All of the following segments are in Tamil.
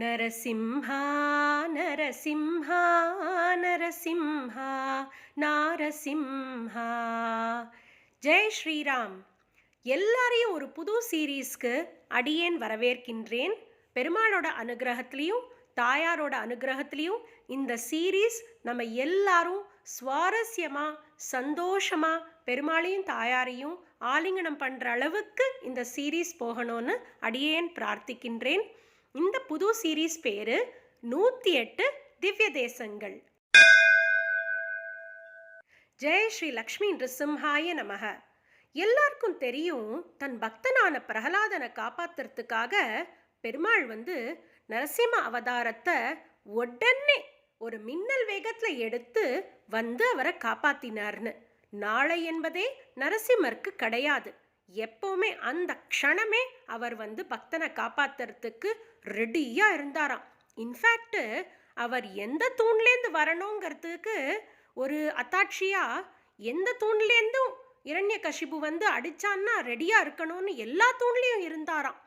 நரசிம்ஹா நரசிம்ஹா நரசிம்ஹா நாரசிம்ஹா ஜெய் ஸ்ரீராம் எல்லாரையும் ஒரு புது சீரீஸ்க்கு அடியேன் வரவேற்கின்றேன். பெருமாளோட அனுகிரகத்திலையும் தாயாரோட அனுகிரகத்திலையும் இந்த சீரீஸ் நம்ம எல்லாரும் சுவாரஸ்யமாக சந்தோஷமாக பெருமாளையும் தாயாரையும் ஆலிங்கனம் பண்ணுற அளவுக்கு இந்த சீரீஸ் போகணும்னு அடியேன் பிரார்த்திக்கின்றேன். இந்த புது சீரீஸ் பேரு நூத்தி எட்டு திவ்ய தேசங்கள். ஜெய் ஸ்ரீ லக்ஷ்மி நிருசிம்ஹாய நமக. எல்லாருக்கும் தெரியும் தன் பக்தனான பிரகலாதனை காப்பாத்துறதுக்காக பெருமாள் வந்து நரசிம்ம அவதாரத்தை உடனே ஒரு மின்னல் வேகத்துல எடுத்து வந்து அவரை காப்பாத்தினார்னு. நாளை என்பதே நரசிம்மருக்கு கிடையாது. எப்போவுமே அந்த க்ஷணமே அவர் வந்து பக்தனை காப்பாத்துறதுக்கு ரெடியாக இருந்தாராம். இன்ஃபேக்ட் அவர் எந்த தூண்லேருந்து வரணுங்கிறதுக்கு ஒரு அத்தாட்சியா எந்த தூண்லேருந்தும் இரண்ய கஷிபு வந்து அடிச்சான்னா ரெடியாக இருக்கணும்னு எல்லா தூண்லையும் இருந்தாராம்.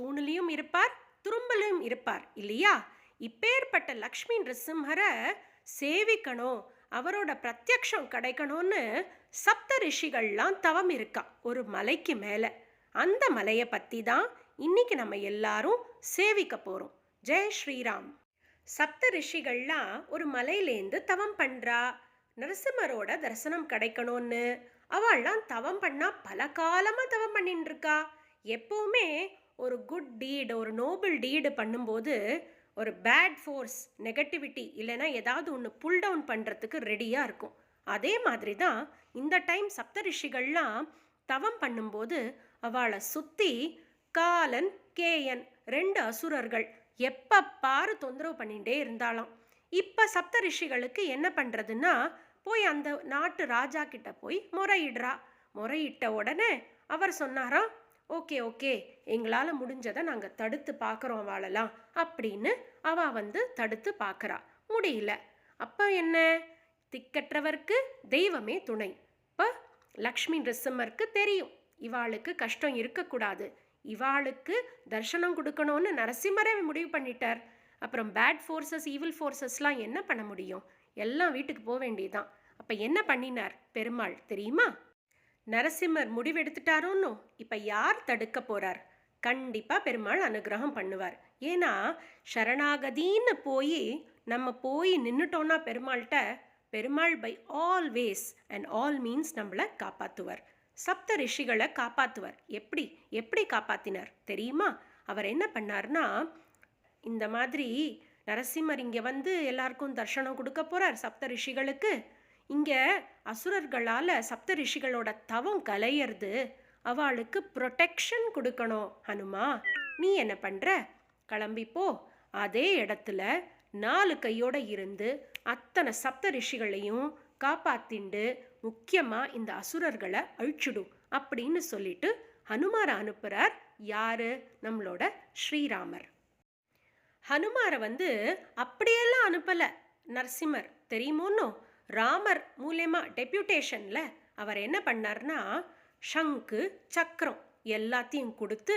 தூணுலையும் இருப்பார் துரும்பலையும் இருப்பார் இல்லையா? இப்பேற்பட்ட லக்ஷ்மி நிருசிம்ஹரை சேவிக்கணும் அவரோட பிரத்யக்ஷம் கிடைக்கணும்னு சப்த ரிஷிகள்லாம் தவம் இருக்கா. ஒரு மலைக்கு மேலே. அந்த மலையை பற்றி தான் இன்னைக்கு நம்ம எல்லாரும் சேவிக்க போகிறோம் ஜெய் ஸ்ரீராம். சப்த ரிஷிகள்லாம் ஒரு மலையிலேருந்து தவம் பண்ணுறா நரசிம்மரோட தரிசனம் கிடைக்கணும்னு. அவள்லாம் தவம் பண்ணால் பல காலமாக தவம் பண்ணிட்டு இருக்கா எப்போவுமே ஒரு குட் டீடு ஒரு நோபல் டீடு பண்ணும்போது ஒரு பேட் ஃபோர்ஸ் நெகட்டிவிட்டி இல்லைன்னா ஏதாவது ஒன்று புல் டவுன் பண்ணுறதுக்கு ரெடியாக இருக்கும். அதே மாதிரி தான் இந்த டைம் சப்த ரிஷிகள்லாம் தவம் பண்ணும்போது அவளை சுற்றி காலன் கேயன் ரெண்டு அசுரர்கள். எப்போ பாரு தொந்தரவு பண்ணிகிட்டே இருந்தாலும் இப்போ சப்த ரிஷிகளுக்கு என்ன பண்ணுறதுன்னா போய் அந்த நாட்டு ராஜா கிட்ட போய் முறையிடுறா. முறையிட்ட உடனே அவர் சொன்னாராம் ஓகே ஓகே எங்களால் முடிஞ்சதை நாங்கள் தடுத்து பார்க்குறோம் வாழலாம் அப்படின்னு அவள் வந்து தடுத்து பார்க்குறா முடியல. அப்போ என்ன? திக்கற்றவர்க்கு தெய்வமே துணை. இப்போ லக்ஷ்மி நிருசிம்மருக்கு தெரியும். இவாளுக்கு கஷ்டம் இருக்கக்கூடாது. இவாளுக்கு தர்ஷனம் கொடுக்கணும்னு நரசிம்மரே முடிவு பண்ணிட்டார். அப்புறம் பேட் ஃபோர்ஸஸ் ஈவில் ஃபோர்ஸஸ்லாம் என்ன பண்ண முடியும்? எல்லாம் வீட்டுக்கு போக வேண்டியதுதான். அப்போ என்ன பண்ணினார் பெருமாள் தெரியுமா? நரசிம்மர் முடிவெடுத்துட்டாரோன்னு இப்போ யார் தடுக்க போகிறார் கண்டிப்பாக பெருமாள் அனுகிரகம் பண்ணுவார். ஏன்னா சரணாகதின்னு போய் நம்ம போய் நின்றுட்டோன்னா பெருமாள்கிட்ட Perumal by always and all means நம்மளை காப்பாற்றுவார் சப்த ரிஷிகளை காப்பாற்றுவார் எப்படி? எப்படி காப்பாத்தினார்? தெரியுமா? அவர் என்ன பண்ணார்னா இந்த மாதிரி நரசிம்மர் இங்கே வந்து எல்லாருக்கும் தர்ஷனம் கொடுக்க போகிறார் சப்த ரிஷிகளுக்கு. இங்கே அசுரர்களால் சப்த ரிஷிகளோட தவம் கலையிறது. அவளுக்கு ப்ரொடெக்ஷன் கொடுக்கணும். ஹனுமா நீ என்ன பண்ணுற கிளம்பிப்போ அதே இடத்துல நாலு கையோட இருந்து அத்தனை சப்த ரிஷிகளையும் காப்பாத்திண்டு முக்கியமாக இந்த அசுரர்களை அழிச்சிடும் அப்படின்னு சொல்லிட்டு ஹனுமாரை அனுப்புகிறார் யாரு? நம்மளோட ஸ்ரீராமர். ஹனுமாரை வந்து அப்படியெல்லாம் அனுப்பலை. நரசிம்மர் தெரியுமோன்னோ? ராமர் மூலயமா டெப்யூட்டேஷனில் அவர் என்ன பண்ணார்னா ஷங்கு சக்கரம் எல்லாத்தையும் கொடுத்து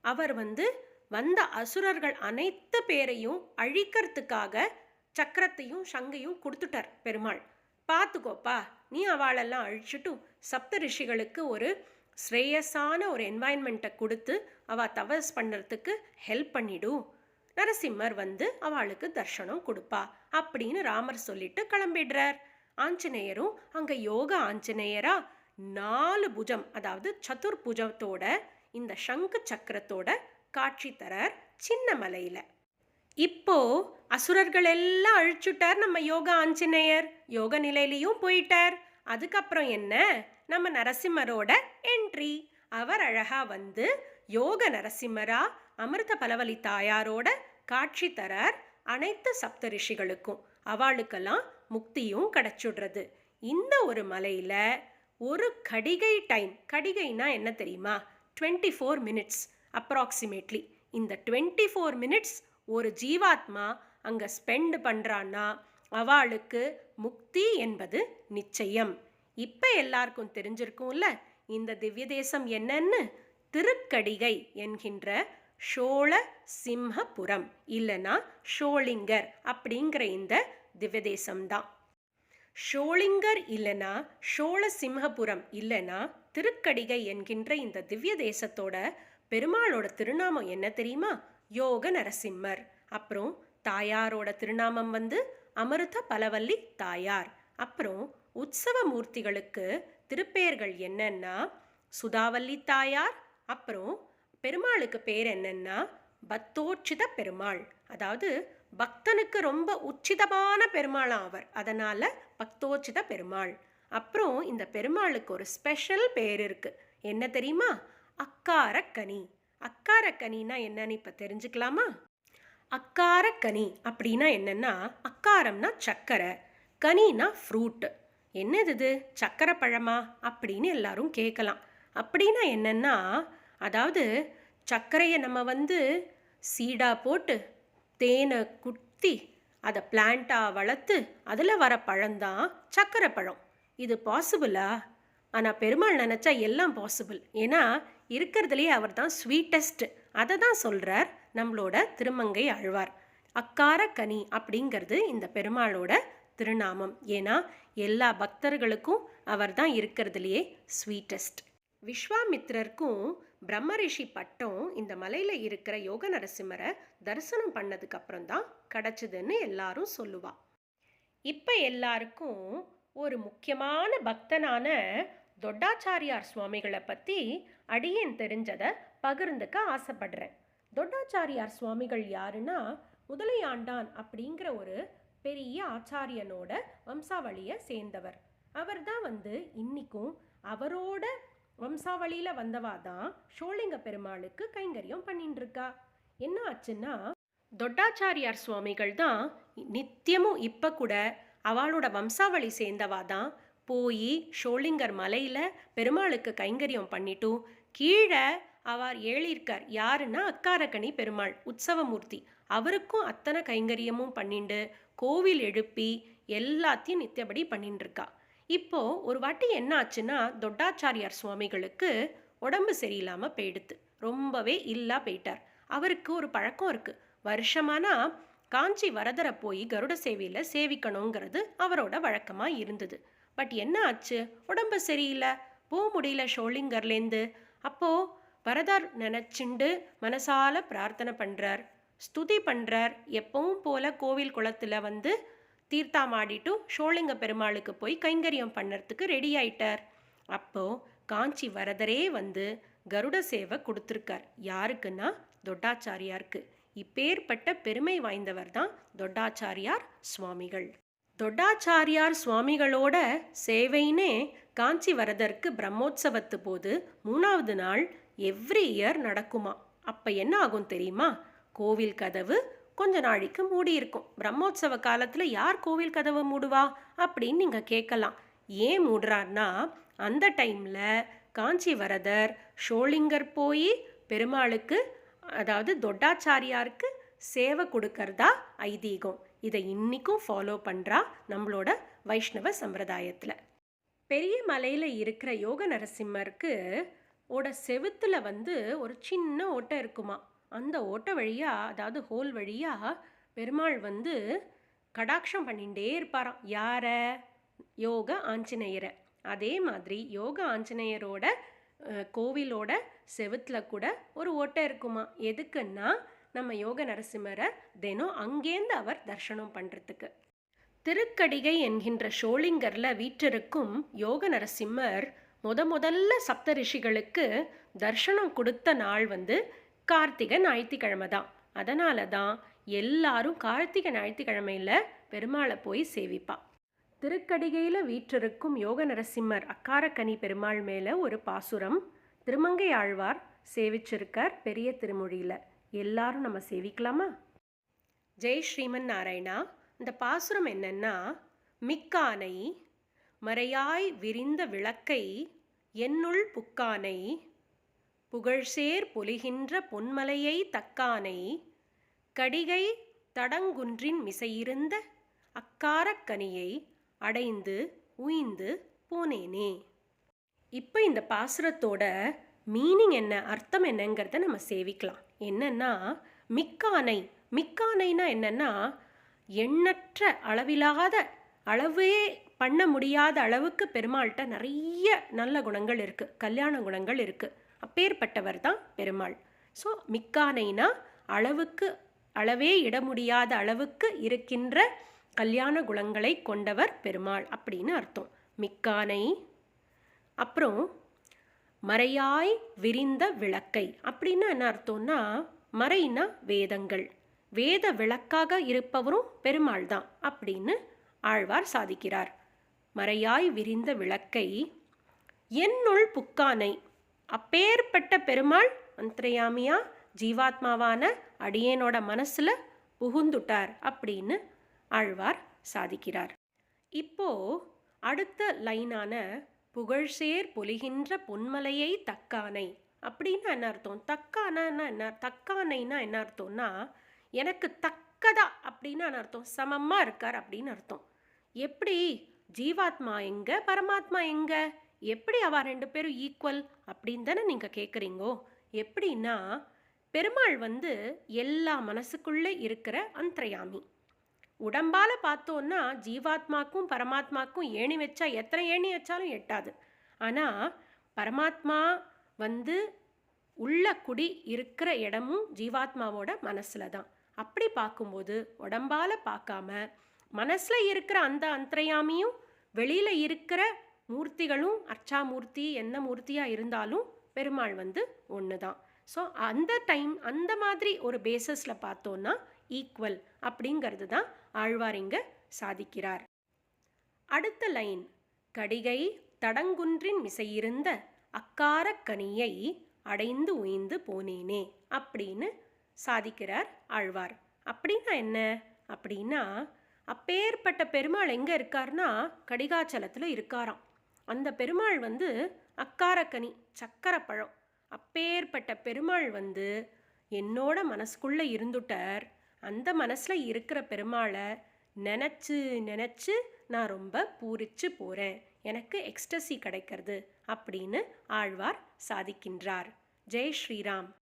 அவர் வந்து வந்த அசுரர்கள் அனைத்து பேரையும் அழிக்கிறதுக்காக சக்கரத்தையும் ஷங்கையும் கொடுத்துட்டார் பெருமாள். பார்த்துக்கோப்பா நீ அவளெல்லாம் அழிச்சிட்டும் சப்த ரிஷிகளுக்கு ஒரு ஸ்ரேயஸான ஒரு என்வாயன்மெண்ட்டை கொடுத்து அவள் தவஸ் பண்ணுறதுக்கு ஹெல்ப் பண்ணிடும் நரசிம்மர் வந்து அவளுக்கு தர்ஷனம் கொடுப்பா அப்படின்னு ராமர் சொல்லிட்டு கிளம்பிடுறார். ஆஞ்சநேயரும் அங்கே யோக ஆஞ்சநேயரா நாலு புஜம் அதாவது சதுர் புஜத்தோட இந்த சங்கு சக்கரத்தோட காட்சி தரார் சின்ன மலையில் இப்போ அசுரர்கள் எல்லாம் அழிச்சுட்டார் நம்ம யோகா ஆஞ்சநேயர். யோக நிலையிலையும் போயிட்டார். அதுக்கப்புறம் என்ன? நம்ம நரசிம்மரோட என்ட்ரி அவர் அழகா வந்து யோக நரசிம்மரா அமிர்த பலவலி தாயாரோட காட்சி தரார் அனைத்து சப்த ரிஷிகளுக்கும் அவளுக்கெல்லாம் முக்தியும் கிடச்சுடுறது. இந்த ஒரு மலையில ஒரு கடிகை டைம் கடிகைனா என்ன தெரியுமா? டுவெண்ட்டி ஃபோர் மினிட்ஸ் அப்ராக்சிமேட்லி இந்த டுவெண்ட்டி ஃபோர் மினிட்ஸ் ஒரு ஜீவாத்மா அங்கே ஸ்பெண்ட் பண்ணுறான்னா அவளுக்கு முக்தி என்பது நிச்சயம். இப்போ எல்லாருக்கும் தெரிஞ்சிருக்கும்ல இந்த திவ்ய தேசம் என்னன்னு? திருக்கடிகை என்கின்ற ஷோள சிம்ஹபுரம் இல்லைனா ஷோளிங்கர் அப்படிங்கிற இந்த திவ்ய தேசம்தான் ஷோளிங்கர் இல்லைனா ஷோள சிம்ஹபுரம் இல்லைனா திருக்கடிகை என்கின்ற இந்த திவ்ய தேசத்தோட பெருமாளோட திருநாமம் என்ன தெரியுமா? யோக நரசிம்மர். அப்புறம் தாயாரோட திருநாமம் வந்து அமிர்த பலவல்லி தாயார். அப்புறம் உற்சவ மூர்த்திகளுக்கு திருப்பெயர்கள் என்னன்னா சுதாவல்லி தாயார் அப்புறம் பெருமாளுக்கு பேர் என்னன்னா பக்தோச்சித பெருமாள். அதாவது பக்தனுக்கு ரொம்ப உச்சிதமான பெருமாளாம் அவர். அதனால பக்தோச்சித பெருமாள். அப்புறம் இந்த பெருமாளுக்கு ஒரு ஸ்பெஷல் பேர் இருக்கு. என்ன தெரியுமா? அக்காரக்கனி. அக்காரக்கனின்னா என்னன்னு இப்போ தெரிஞ்சுக்கலாமா? அக்காரக்கனி அப்படின்னா என்னென்னா அக்காரம்னா சக்கரை கனினா ஃப்ரூட் என்னது இது? சக்கரை பழமா அப்படின்னு எல்லாரும் கேட்கலாம் அப்படின்னா என்னென்னா அதாவது சர்க்கரையை நம்ம வந்து சீடாக போட்டு தேனை குத்தி அதை பிளான்ட்டாக வளர்த்து அதில் வர பழம்தான் சக்கரை பழம் இது பாசிபிளா ஆனால் பெருமாள் நினச்சா எல்லாம் பாசிபிள் ஏன்னா இருக்கிறதுலேயே அவர் தான் ஸ்வீட்டஸ்ட் அதை தான் சொல்கிறார் நம்மளோட திருமங்கை ஆழ்வார். அக்கார கனி அப்படிங்கிறது இந்த பெருமாளோட திருநாமம். ஏன்னா எல்லா பக்தர்களுக்கும் அவர் தான் இருக்கிறதுலையே ஸ்வீட்டஸ்ட் விஸ்வாமித்ரருக்கும் பிரம்மரிஷி பட்டம் இந்த மலையில் இருக்கிற யோக நரசிம்மரை தரிசனம் பண்ணதுக்கு அப்புறம் தான் கிடச்சிதுன்னு எல்லாரும் சொல்லுவா. இப்போ எல்லாருக்கும் ஒரு முக்கியமான பக்தனான தொட்டாச்சாரியார் சுவாமிகளை பற்றி அடியேன் தெரிஞ்சதை பகிர்ந்துக்க ஆசைப்படுறேன். தொட்டாச்சாரியார் சுவாமிகள் யாருன்னா முதலையாண்டான் அப்படிங்கிற ஒரு பெரிய ஆச்சாரியனோட வம்சாவளியை சேர்ந்தவர். அவர் தான் வந்து இன்னிக்கும் அவரோட வம்சாவளியில் வந்தவா தான் ஷோலிங்க பெருமாளுக்கு கைங்கரியம் பண்ணிட்டு இருக்கா என்ன ஆச்சுன்னா தொட்டாச்சாரியார் சுவாமிகள் தான் நித்தியமும் இப்போ கூட அவளோட வம்சாவளி சேர்ந்தவா தான் போய் ஷோலிங்கர் மலையில் பெருமாளுக்கு கைங்கரியம் பண்ணிட்டும் கீழே அவர் ஏழிருக்கார் யாருன்னா அக்காரக்கணி பெருமாள் உற்சவமூர்த்தி. அவருக்கும் அத்தனை கைங்கரியமும் பண்ணிண்டு கோவில் எழுப்பி எல்லாத்தையும் நித்தியபடி பண்ணிட்டு இருக்கா இப்போ ஒரு வாட்டி என்ன ஆச்சுன்னா தொட்டாச்சாரியார் சுவாமிகளுக்கு உடம்பு சரியில்லாமல் போயிடுத்து. ரொம்பவே இல்லா போயிட்டார். அவருக்கு ஒரு பழக்கம் இருக்கு. வருஷமானா காஞ்சி வரதரை போய் கருட சேவையில் சேவிக்கணுங்கிறது அவரோட வழக்கமாக இருந்தது. பட் என்ன ஆச்சு? உடம்பு சரியில்லை. போக முடியல ஷோலிங்கர்லேருந்து அப்போது பரதர் நினச்சிண்டு மனசால பிரார்த்தனை பண்ணுறார் ஸ்துதி பண்ணுறார் எப்பவும் போல கோவில் குளத்தில் வந்து தீர்த்தாமாடிட்டு ஷோலிங்க பெருமாளுக்கு போய் கைங்கரியம் பண்ணுறதுக்கு ரெடி ஆயிட்டார். அப்போ காஞ்சி வரதரே வந்து கருட சேவை கொடுத்துருக்கார். யாருக்குன்னா? தொட்டாச்சாரியாருக்கு. இப்பேற்பட்ட பெருமை வாய்ந்தவர் தான் தொட்டாச்சாரியார் சுவாமிகள். தொட்டாச்சாரியார் சுவாமிகளோட சேவைனே காஞ்சி வரதருக்கு பிரம்மோற்சவத்து போது மூணாவது நாள் எவ்ரி இயர் நடக்குமா. அப்போ என்ன ஆகும் தெரியுமா? கோவில் கதவு கொஞ்ச நாளைக்கு மூடி இருக்கும். பிரம்மோற்சவ காலத்தில் யார் கோவில் கதவை மூடுவா? அப்படின்னு நீங்கள் கேட்கலாம். ஏன் மூடுறார்னா அந்த டைமில் காஞ்சி வரதர் ஷோலிங்கர் போய் பெருமாளுக்கு அதாவது தொட்டாச்சாரியாருக்கு சேவை கொடுக்கறதா ஐதீகம். இதை இன்றைக்கும் ஃபாலோ பண்ணுறா நம்மளோட வைஷ்ணவ சம்பிரதாயத்தில். பெரிய மலையில் இருக்கிற யோக நரசிம்மருக்கு ஓட செவுத்தில் வந்து ஒரு சின்ன ஓட்டை இருக்குமா? அந்த ஓட்டை வழியாக அதாவது ஹோல் வழியாக பெருமாள் வந்து கடாட்சம் பண்ணிகிட்டே இருப்பாராம். யாரை? யோக ஆஞ்சநேயரை. அதே மாதிரி யோக ஆஞ்சநேயரோட கோவிலோட செவுத்தில் கூட ஒரு ஓட்டை இருக்குமா? எதுக்குன்னா நம்ம யோக நரசிம்மரை தினம் அங்கேருந்து அவர் தர்ஷனம் பண்ணுறதுக்கு திருக்கடிகை என்கின்ற ஷோலிங்கரில் வீற்றிருக்கும் யோக நரசிம்மர் முத முதல்ல சப்த ரிஷிகளுக்கு தர்ஷனம் கொடுத்த நாள் வந்து கார்த்திகை ஞாயிற்றுக்கிழமை தான். அதனால தான் எல்லாரும் கார்த்திகை ஞாயிற்றுக்கிழமையில பெருமாளை போய் சேவிப்பா. திருக்கடிகையில் வீற்றிருக்கும் யோக நரசிம்மர் அக்காரக்கனி பெருமாள் மேலே ஒரு பாசுரம் திருமங்கை ஆழ்வார் சேவிச்சிருக்கார் பெரிய திருமொழியில். எல்லாரும் நம்ம சேவிக்கலாமா? ஜெய் ஸ்ரீமன் நாராயணா இந்த பாசுரம் என்னன்னா மிக்கானை மறையாய் விரிந்த விளக்கை என்னுள் புக்கானை புகழ்சேர் பொலிகின்ற பொன்மலையை தக்கானை கடிகை தடங்குன்றின் மிசையிருந்த அக்காரக்கனியை அடைந்து உய்ந்து போனேனே. இப்போ இந்த பாசுரத்தோட மீனிங் என்ன அர்த்தம் என்னங்கிறத நம்ம சேவிக்கலாம். என்னன்னா மிக்கானை மிக்கானைனா என்னன்னா எண்ணற்ற அளவிலாத அளவே பண்ண முடியாத அளவுக்கு பெருமாள்கிட்ட நிறைய நல்ல குணங்கள் இருக்குது கல்யாண குணங்கள் இருக்குது அப்பேற்பட்டவர் தான் பெருமாள். ஸோ மிக்கானைனா அளவுக்கு அளவே இட முடியாத அளவுக்கு இருக்கின்ற கல்யாண குணங்களை கொண்டவர் பெருமாள் அப்படின்னு அர்த்தம். மிக்கானை அப்புறம் மறையாய் விரிந்த விளக்கை. அப்படின்னா என்ன அர்த்தம்னா மறைனா வேதங்கள். வேத விளக்காக இருப்பவரும் பெருமாள் தான் அப்படின்னு ஆழ்வார் சாதிக்கிறார். மறையாய் விரிந்த விளக்கை என்னுள் புக்கானை அப்பேற்பட்ட பெருமாள் அந்தரயாமியா ஜீவாத்மாவான அடியேனோட மனசில் புகுந்துட்டார் அப்படின்னு ஆழ்வார் சாதிக்கிறார். இப்போ அடுத்த லைனான புகழ்சேர் பொலிகின்ற பொன்மலையை தக்கானை. அப்படின்னு என்ன அர்த்தம்? தக்கானா என்ன தக்கானைனா என்ன அர்த்தம்னா எனக்கு தக்கதா அப்படின்னு என்ன அர்த்தம்? சமமாக இருக்கார் அப்படின்னு அர்த்தம். எப்படி? ஜீவாத்மா எங்க? பரமாத்மா எங்க? எப்படி அவ ரெண்டு பேரும் ஈக்குவல் அப்படின்னு தானே நீங்கள் கேட்குறீங்கோ எப்படின்னா பெருமாள் வந்து எல்லா மனசுக்குள்ளே இருக்கிற அந்தர்யாமி. உடம்பால் பார்த்தோன்னா ஜீவாத்மாக்கும் பரமாத்மாக்கும் ஏணி வச்சா எத்தனை ஏணி வச்சாலும் எட்டாது. ஆனால் பரமாத்மா வந்து உள்ள குடி இருக்கிற இடமும் ஜீவாத்மாவோட மனசில் தான். அப்படி பார்க்கும்போது உடம்பால பார்க்காம மனசில் இருக்கிற அந்த அந்தரையாமியும் வெளியில் இருக்கிற மூர்த்திகளும் அர்ச்சாமூர்த்தி என்ன மூர்த்தியாக இருந்தாலும் பெருமாள் வந்து ஒன்று தான் ஸோ அந்த டைம் அந்த மாதிரி ஒரு பேசஸில் பார்த்தோன்னா ஈக்குவல் அப்படிங்கிறது தான் ஆழ்வார் இங்க சாதிக்கிறார். அடுத்த லைன் கடிகை தடங்குன்றின் மிசையிருந்த அக்காரக்கனியை அடைந்து உயிந்து போனேனே அப்படின்னு சாதிக்கிறார் ஆழ்வார். அப்படின்னா என்ன? அப்படின்னா அப்பேற்பட்ட பெருமாள் எங்கே இருக்கார்னா கடிகாச்சலத்தில் இருக்காராம். அந்த பெருமாள் வந்து அக்காரக்கனி சக்கரப்பழம் அப்பேற்பட்ட பெருமாள் வந்து என்னோட மனசுக்குள்ளே இருந்துட்டார். அந்த மனசில் இருக்கிற பெருமாளை நினச்சி நினச்சி நான் ரொம்ப பூரிச்சு போகிறேன் எனக்கு எக்ஸ்டசி கிடைக்கிறது அப்படின்னு ஆழ்வார் சாதிக்கின்றார். ஜெய் ஸ்ரீராம்.